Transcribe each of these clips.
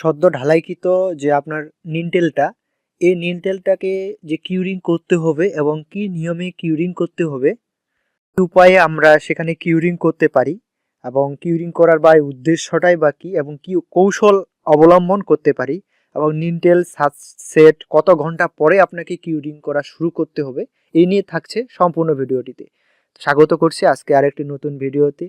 সদ্য ঢালাইকৃত যে আপনার নিনটেলটা, এই নিনটেলটাকে যে কিউরিং করতে হবে এবং কি নিয়মে কিউরিং করতে হবে উপায়ে আমরা সেখানে কিউরিং করতে পারি এবং কিউরিং করার বা উদ্দেশ্যটাই বা কী এবং কি কৌশল অবলম্বন করতে পারি এবং নিনটেল সেট কত ঘণ্টা পরে আপনাকে কিউরিং করা শুরু করতে হবে, এই নিয়ে থাকছে সম্পূর্ণ ভিডিওটিতে। স্বাগত করছি আজকে আরেকটি নতুন ভিডিওতে।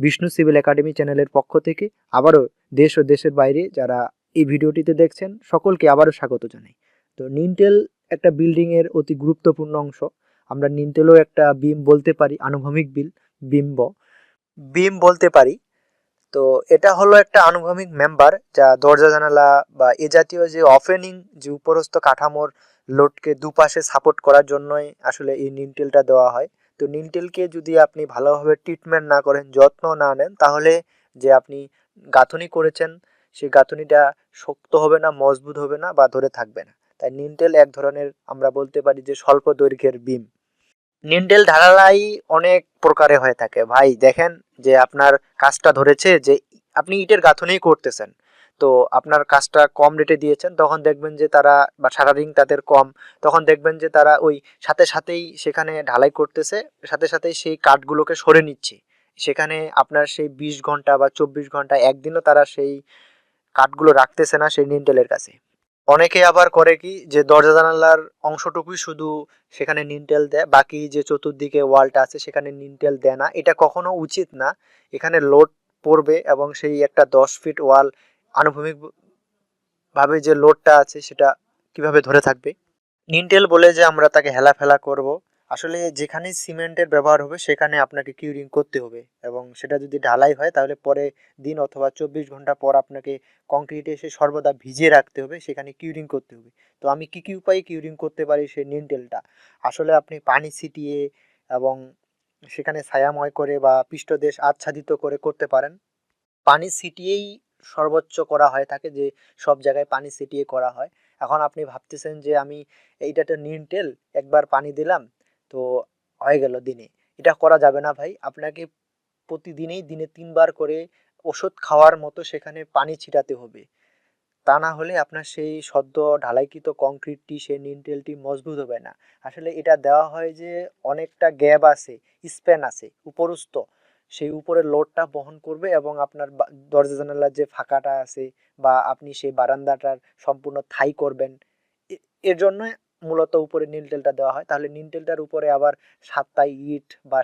বিষ্ণু সিভিল একাডেমি চ্যানেলের পক্ষ থেকে আবারও দেশ ও দেশের বাইরে যারা এই ভিডিওটিতে দেখছেন, সকলকে আবারও স্বাগত জানাই। তো নিনটেল একটা বিল্ডিংয়ের অতি গুরুত্বপূর্ণ অংশ। আমরা নিনটেলও একটা বিম বলতে পারি, আনুভূমিক বিল বিম্ব বিম বলতে পারি। তো এটা হলো একটা আনুভূমিক মেম্বার যা দরজা জানালা বা এ জাতীয় যে অফেনিং যে উপরস্থ কাঠামোর লোডকে দুপাশে সাপোর্ট করার জন্যই আসলে এই নিনটেলটা দেওয়া হয়। তো নিনটেলকে যদি আপনি ভালোভাবে ট্রিটমেন্ট না করেন, যত্ন না নেন, তাহলে যে আপনি গাঁথনি করেছেন, সেই গাঁথনিটা শক্ত হবে না, মজবুত হবে না বা ধরে থাকবে না। তাই নিনটেল এক ধরনের আমরা বলতে পারি যে স্বল্প দৈর্ঘ্যের বিম নিনটেল ঢালাই অনেক প্রকারে হয়ে থাকে। ভাই, দেখেন যে আপনার কাজটা ধরেছে যে আপনি ইটের গাঁথনি করতেছেন। তো আপনার কাজটা কম রেটে দিয়েছেন, তখন দেখবেন যে তারা বা সারা সারারিং তাদের কম, তখন দেখবেন যে তারা ওই সাথে সাথেই সেখানে ঢালাই করতেছে, সাথে সাথেই সেই কাঠগুলোকে সরে নিচ্ছে। সেখানে আপনার সেই বিশ ঘণ্টা বা চব্বিশ ঘণ্টা একদিনও তারা সেই কাঠগুলো রাখতেছে না সেই নিনটেলের কাছে। অনেকে আবার করে কি যে দরজা জানালার অংশটুকুই শুধু সেখানে নিনটেল দেয়, বাকি যে চতুর্দিকে ওয়ালটা আছে সেখানে নিনটেল দেয় না। এটা কখনো উচিত না। এখানে লোড পড়বে এবং সেই একটা দশ ফিট ওয়াল আনুভূমিক ভাবে যে লোডটা আছে সেটা কীভাবে ধরে থাকবে? নিনটেল বলে যে আমরা তাকে হেলাফেলা করব। আসলে যেখানে সিমেন্টের ব্যবহার হবে, সেখানে আপনাকে কিউরিং করতে হবে। এবং সেটা যদি ঢালাই হয়, তাহলে পরে দিন অথবা চব্বিশ ঘণ্টা পর আপনাকে কংক্রিটে এসে সর্বদা ভিজিয়ে রাখতে হবে, সেখানে কিউরিং করতে হবে। তো আমি কী কী উপায়ে কিউরিং করতে পারি সেই নিনটেলটা আসলে আপনি পানি ছিটিয়ে এবং সেখানে ছায়াময় করে বা পৃষ্ঠদেশ আচ্ছাদিত করে করতে পারেন। পানি ছিটিয়েই সর্বোচ্চ করা হয় থাকে যে সব জায়গায় পানি ছিটিয়ে করা হয়। এখন আপনি ভাবতেছেন যে আমি এইটা তো নিনটেল একবার পানি দিলাম, তো হয়ে গেল দিনে। এটা করা যাবে না ভাই। আপনাকে প্রতিদিনেই দিনে তিনবার করে ওষুধ খাওয়ার মতো সেখানে পানি ছিটাতে হবে। তা না হলে আপনার সেই সদ্য ঢালাইকৃত কংক্রিটটি, সেই নিনটেলটি মজবুত হবে না। আসলে এটা দেওয়া হয় যে অনেকটা গ্যাপ আছে, স্প্যান আছে, উপরস্থ। সেই উপরের লোডটা বহন করবে এবং আপনার দরজা জানালার যে ফাঁকাটা আছে বা আপনি সেই বারান্দাটার সম্পূর্ণ থাই করবেন এর জন্য মূলত উপরে নিলটেলটা দেওয়া হয়। তাহলে নিলটেলটার উপরে আবার সাতটা ইট বা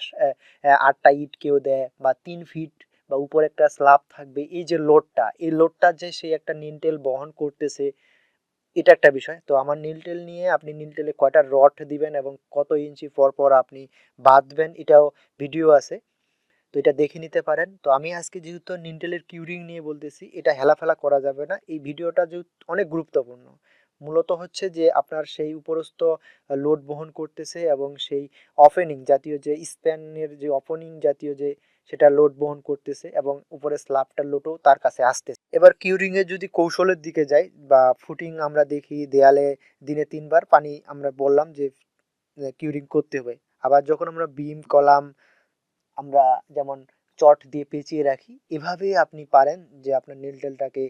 আটটা ইট কেউ দেয় বা তিন ফিট বা উপরে একটা স্ল্যাব থাকবে। এই যে লোডটা এই লোডটা যে সেই একটা নিলটেল বহন করতেছে, এটা একটা বিষয়। তো আমার নিলটেল নিয়ে আপনি নিলটেলে কয়টা রড দিবেন এবং কত ইঞ্চি পর পর আপনি বাঁধবেন, এটাও ভিডিও আছে। তো এটা দেখে নিতে পারেন। তো আমি আজকে যেহেতু নিনটেলের কিউরিং নিয়ে বলতেছি, এটা হেলাফেলা করা যাবে না। এই ভিডিওটা যেহেতু অনেক গুরুত্বপূর্ণ। মূলত হচ্ছে যে আপনার সেই উপরস্থ লোড বহন করতেছে এবং সেই অফেনিং জাতীয় যে স্প্যানের যে অপেনিং জাতীয় যে সেটা লোড বহন করতেছে এবং উপরে স্ল্যাবটার লোডও তার কাছে আসতেছে। এবার কিউরিংয়ের যদি কৌশলের দিকে যাই বা ফুটিং আমরা দেখি দেয়ালে দিনে তিনবার, পানি আমরা বললাম যে কিউরিং করতে হবে। আবার যখন আমরা বিম কলাম আমরা যেমন চট দিয়ে পেঁচিয়ে রাখি এভাবে আপনি পারেন যে আপনার নীলটেলটাকে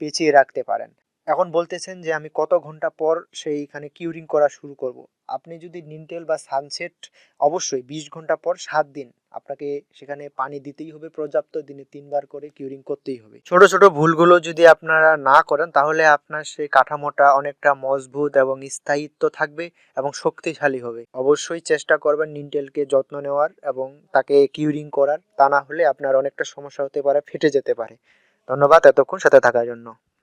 পেঁচিয়ে রাখতে পারেন। এখন বলতেছেন যে আমি কত ঘণ্টা পর সেইখানে কিউরিং করা শুরু করব। আপনি যদি নিনটেল বা সানসেট অবশ্যই বিশ ঘণ্টা পর সাত দিন আপনাকে সেখানে পানি দিতেই হবে, পর্যাপ্ত দিনে তিনবার করে কিউরিং করতেই হবে। ছোট ছোট ভুলগুলো যদি আপনারা না করেন, তাহলে আপনার সেই কাঠামোটা অনেকটা মজবুত এবং স্থায়িত্ব থাকবে এবং শক্তিশালী হবে। অবশ্যই চেষ্টা করবেন নিনটেলকে যত্ন নেওয়ার এবং তাকে কিউরিং করার। তা না হলে আপনার অনেকটা সমস্যা হতে পারে, ফেটে যেতে পারে। ধন্যবাদ এতক্ষণ সাথে থাকার জন্য।